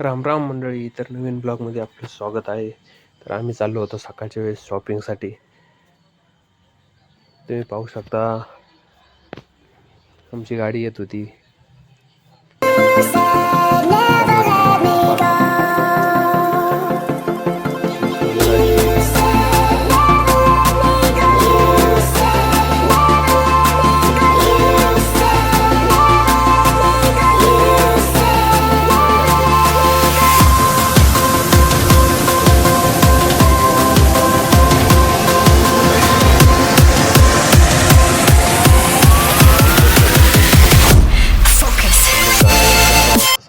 राम राम मंडळी तर नवीन ब्लॉगमध्ये आपलं स्वागत आहे. तर आम्ही चाललो होतो सकाळच्या वेळेस शॉपिंगसाठी तुम्ही पाहू शकता आमची गाडी येत होती.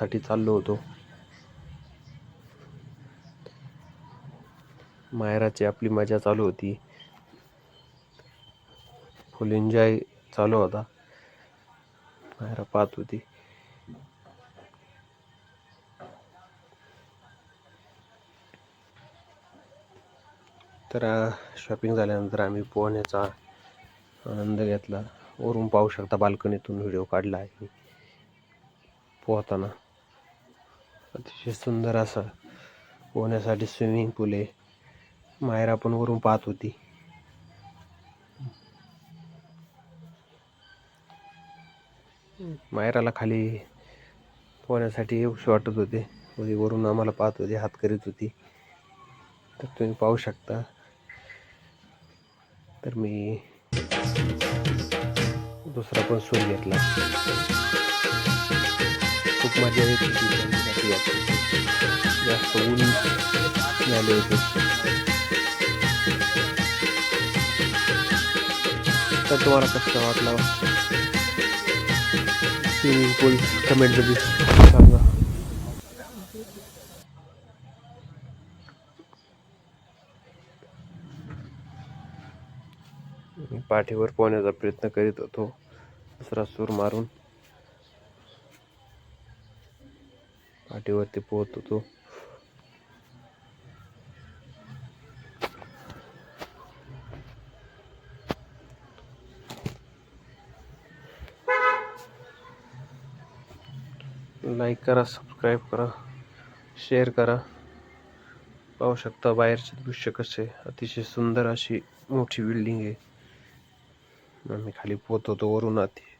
साठी चाललो होतो. मायराची आपली मजा चालू होती. फुल एन्जॉय चालू होता. मायरा पाहत होती. तर शॉपिंग झाल्यानंतर आम्ही पोहण्याचा आनंद घेतला. वरून पाहू शकता बाल्कनीतून व्हिडिओ काढला आहे. पोहताना. अतिशय सुंदर असा पोहण्यासाठी स्विमिंग पूल आहे. मायरा पण वरून पाहत होती. मायराला खाली पोहण्यासाठी येऊशी वाटत होते. म्हणजे वरून आम्हाला पाहत होते हात करीत होती. तर तुम्ही पाहू शकता. तर मी दुसरा पण सूर घेतला. खूप मजा येत होती. त्यासाठी जास्त ऊन झाले होते तर तुम्हाला कसं वाटलं स्विमिंग पूल कमेंटमध्ये सांगा पाठीवर पोहण्याचा प्रयत्न करीत होतो दुसरा सूर मारून पाठीवरती पोहत होतो लाईक करा सबस्क्राईब करा शेअर करा. पाहू शकता बाहेरचे दृश्य कसे. अतिशय सुंदर अशी मोठी बिल्डिंग आहे. आम्ही खाली पोहत होतो वरून आती